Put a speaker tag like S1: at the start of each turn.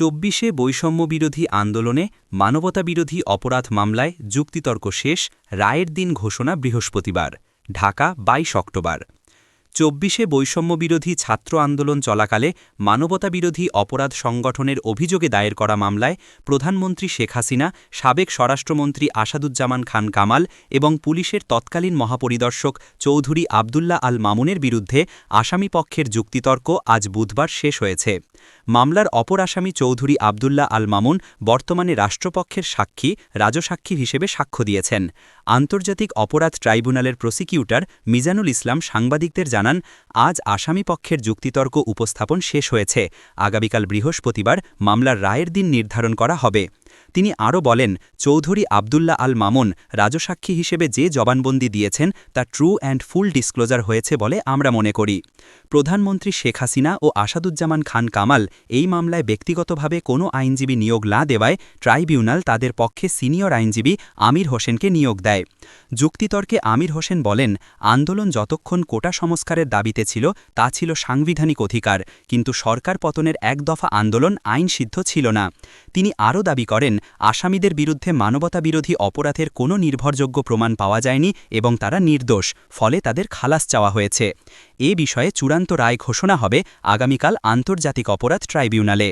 S1: চব্বিশে বৈষম্যবিরোধী আন্দোলনে মানবতাবিরোধী অপরাধ মামলায় যুক্তিতর্ক শেষ, রায়ের দিন ঘোষণা বৃহস্পতিবার, ঢাকা, বাইশ অক্টোবর। চব্বিশে বৈষম্যবিরোধী ছাত্র আন্দোলন চলাকালে মানবতাবিরোধী অপরাধ সংগঠনের অভিযোগে দায়ের করা মামলায় প্রধানমন্ত্রী শেখ হাসিনা, সাবেক স্বরাষ্ট্রমন্ত্রী আসাদুজ্জামান খান কামাল এবং পুলিশের তৎকালীন মহাপরিদর্শক চৌধুরী আবদুল্লাহ আল মামুনের বিরুদ্ধে আসামিপক্ষের যুক্তিতর্ক আজ বুধবার শেষ হয়েছে। মামলার অপর আসামি চৌধুরী আবদুল্লাহ আল মামুন বর্তমানে রাষ্ট্রপক্ষের সাক্ষী, রাজসাক্ষী হিসেবে সাক্ষ্য দিয়েছেন। আন্তর্জাতিক অপরাধ ট্রাইব্যুনালের প্রসিকিউটর মিজানুল ইসলাম সাংবাদিকদের জানান, আজ আসামিপক্ষের যুক্তিতর্ক উপস্থাপন শেষ হয়েছে। আগামীকাল বৃহস্পতিবার মামলার রায়ের দিন নির্ধারণ করা হবে। তিনি আরও বলেন, চৌধুরী আবদুল্লাহ আল মামুন রাজসাক্ষী হিসেবে যে জবানবন্দি দিয়েছেন তা ট্রু অ্যান্ড ফুল ডিসক্লোজার হয়েছে বলে আমরা মনে করি। প্রধানমন্ত্রী শেখ হাসিনা ও আসাদুজ্জামান খান কামাল এই মামলায় ব্যক্তিগতভাবে কোনো আইনজীবী নিয়োগ না দেওয়ায় ট্রাইব্যুনাল তাদের পক্ষে সিনিয়র আইনজীবী আমির হোসেনকে নিয়োগ দেয়। যুক্তিতর্কে আমির হোসেন বলেন, আন্দোলন যতক্ষণ কোটা সংস্কারের দাবিতে ছিল, তা ছিল সাংবিধানিক অধিকার, কিন্তু সরকার পতনের এক দফা আন্দোলন আইনসিদ্ধ ছিল না। তিনি আরও দাবি করেন আসামিদের বিরুদ্ধে মানবতাবিরোধী অপরাধের কোনো নির্ভরযোগ্য প্রমাণ পাওয়া যায়নি এবং তারা নির্দোষ, ফলে তাদের খালাস চাওয়া হয়েছে। এ বিষয়ে চূড়ান্ত রায় ঘোষণা হবে আগামীকাল আন্তর্জাতিক অপরাধ ট্রাইব্যুনালে।